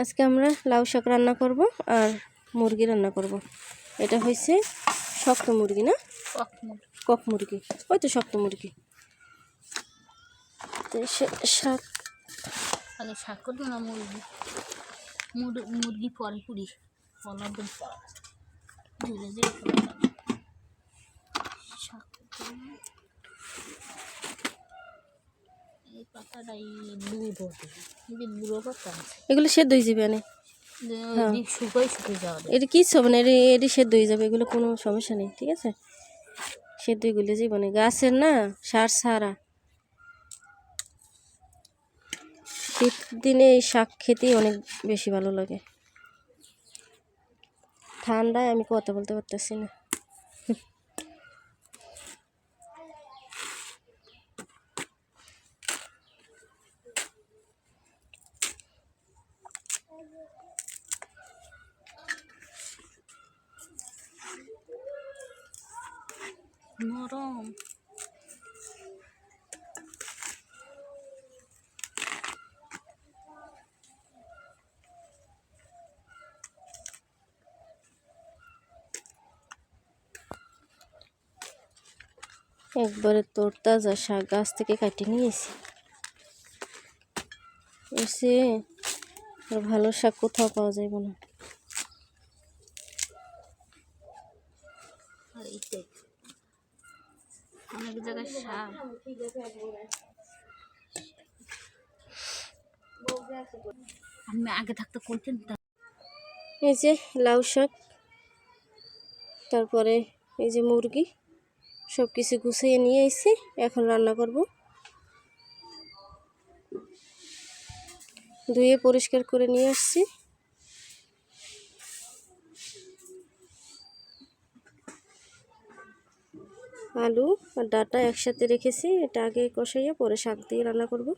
আজকে আমরা লাউ শাক রান্না করব আর মুরগি রান্না করব। এটা হয়েছে শক্ত মুরগি না? কক মুরগি। ওই তো শক্ত মুরগি। তো সে- শাক আগে শাক করব না মুরগি? মুর- মুরগি পরে। শাক এই বুড়ো বুড়ো পাতা এগুলো সেদ্ধ হয়ে যাবে না হ্যাঁ। শুকাই শুকিয়ে যাওয়া এটা কিচ্ছু হবে না এটা এটি সেদ্ধ হয়ে যাবে এগুলো কোনো সমস্যা নেই ঠিক আছে? সেদ্ধ এগুলো যাবে না গাছের না সার সারা। শীত দিনে এই শাক খেতেই অনেক বেশি ভালো লাগে। ঠান্ডায় আমি কথা বলতে পারতেছি না। নরম একবারে তোর তাজা শাক গাছ থেকে কাটে নিয়েছি। এসে আর ভালো শাক কোথাও পাওয়া যাবে না। অনেক জায়গায় শাক আমি আগে থাকতে করতেন এই যে লাউ শাক, তারপরে এই যে মুরগি সব কিছু গুছিয়ে নিয়ে এসেছি এখন রান্না করব। ধুয়ে পরিষ্কার করে নিয়ে আসছি। আলু আর ডাটা একসাথে রেখেছি এটা আগে কষাইয়া পরে শাক দিয়ে রান্না করব।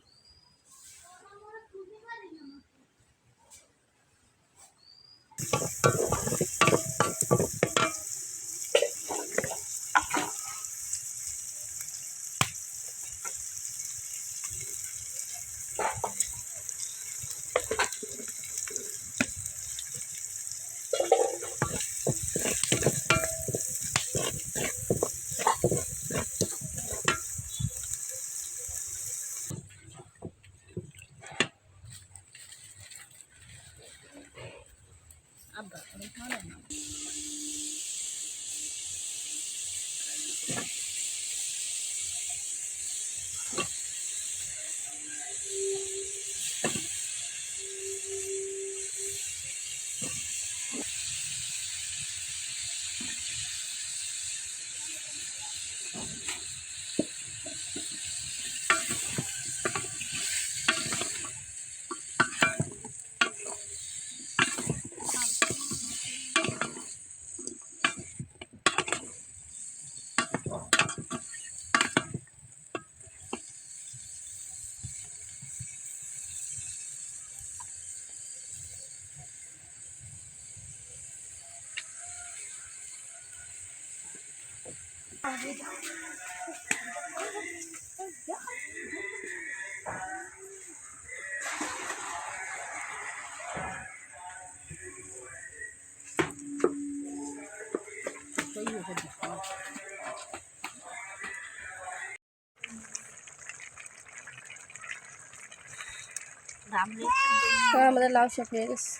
আমাদের লাউ শাক হয়ে গেছে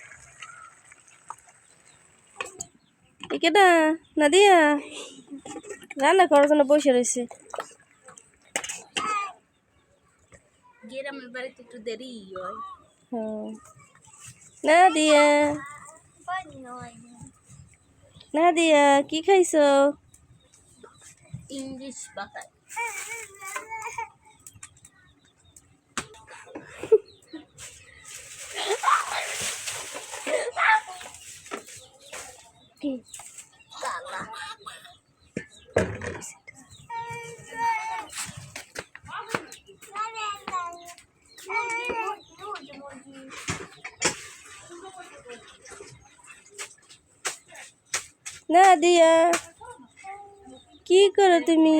কেটা নাদিয়া রান্না করার জন্য বসে রয়েছে। গ্রামের বাড়িতে একটু দেরি হয়। হুম। নাদিয়া। নাদিয়া কি খাইছো? ইংলিশ বাতায় কালা নাদিয়া, কি করো তুমি?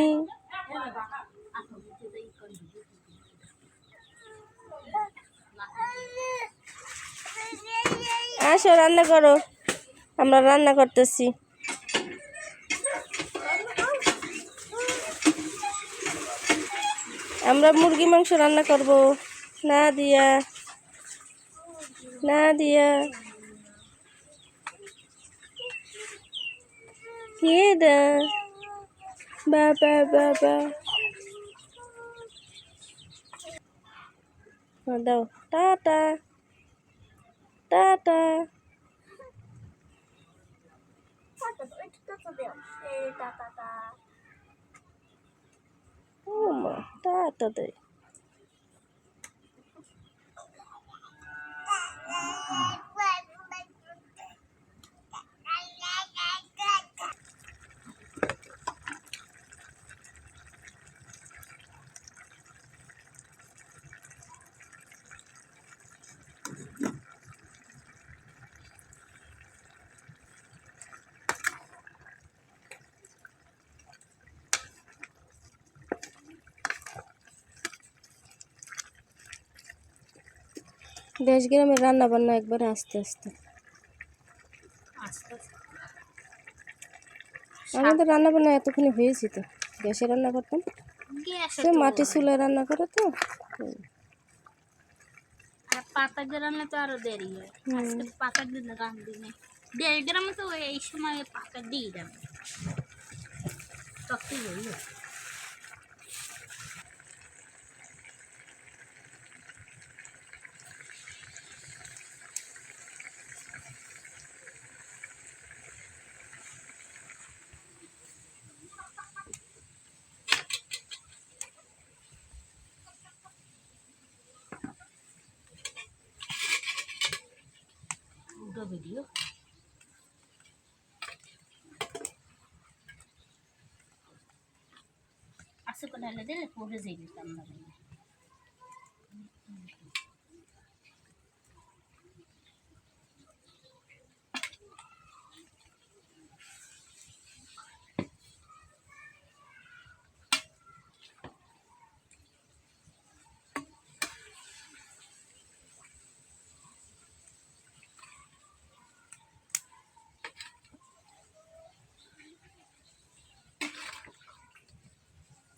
আসো, রান্না করো। আমরা রান্না করতেছি। আমরা মুরগি মাংস রান্না করব। না দিয়া না দিয়া কে দা বাবা বাবা দাও টাটা টাটা ও মা টাটা দে দেশ গ্রামের রান্না বান্না একবারে আস্তে আস্তে। আমাদের রান্না বান্না এতক্ষণে হয়েছে তো গ্যাসে রান্না করতাম। সে মাটি। চুলায় রান্না করে তো। পাতা গ্রামে তো আরও দেরি হয়। পাতা দেড় গ্রামে তো এই সময় পাতা দিয়ে যাবে তখন வீடியோ అసలు కొనాలదే పూజ చేయిస్తాం మరి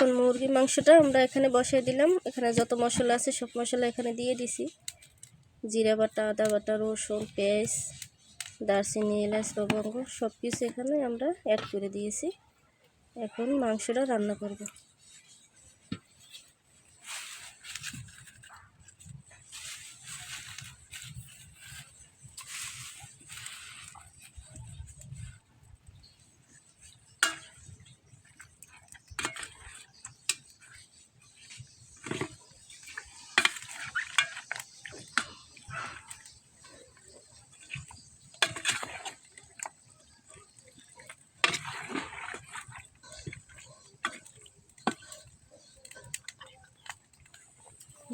এখন মুরগি মাংসটা আমরা এখানে বসাই দিলাম। এখানে যত মশলা আছে সব মশলা এখানে দিয়ে দিছি। জিরা বাটা, আদা বাটা, রসুন পেঁয়াজ দারচিনি, এলাচ, লবঙ্গ সব কিছু এখানে আমরা অ্যাড করে দিয়েছি। এখন মাংসটা রান্না করব।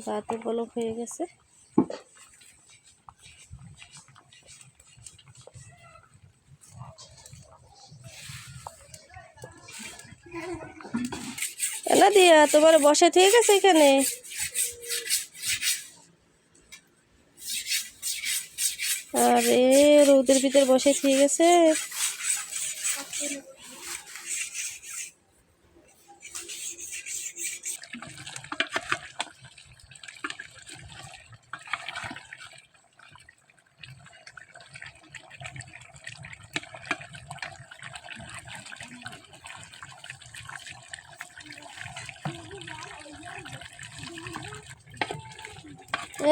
ভাতে বলক হয়ে গেছে। এলা দিয়া, তোমার বসা ঠিক আছে এখানে? আরে, রৌদের ভিতর বসে ঠিক আছে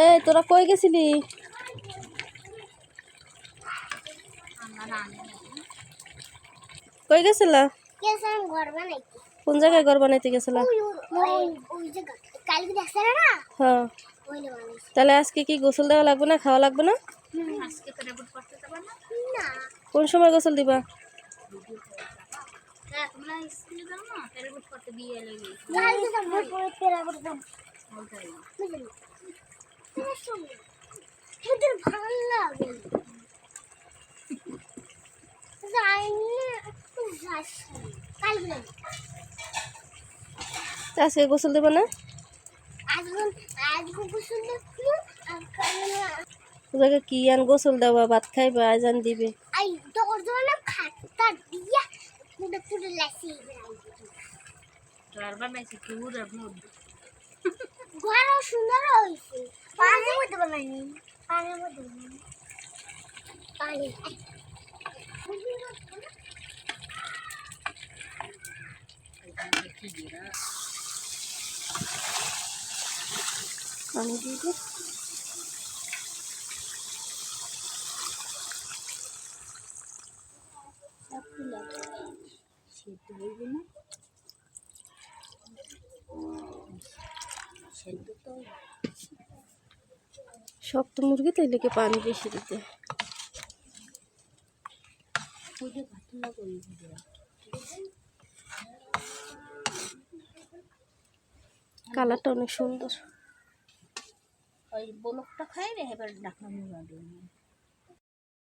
এই তোরা কই গেছিলি? কই গেছিলা? গেছিলাম ঘর বানাইতে কোন জায়গায় ঘর বানাইতে গেছিলা? হ্যাঁ। তাহলে আজকে কি গোসল দেওয়া লাগবে না খাওয়া লাগবে না? আজকে তো রেকর্ড করতে যাবে না না কোন সময় গোসল দিবা। না ভালো লাগে। আজকে গোসল দেবা না? ওদেরকে কি আন গোসল দেওয়া ভাত খাইবা আজান দিবে? আই তোর জন্য খাটটা দিয়া পুরো পুরো লাসি ড্রাইভার নাইছে কিউরের মধ্যে। ঘর সুন্দর হয়েছে। পানির মধ্যে বানাইনি। পানির মধ্যে পানি। পানি দিয়ে। সেদ্ধ হইবে না। সেদ্ধ তো শক্ত মুরগি তো লেগে পানি বেশি দিতে। কালারটা অনেক সুন্দর। ওই রে এবার দিই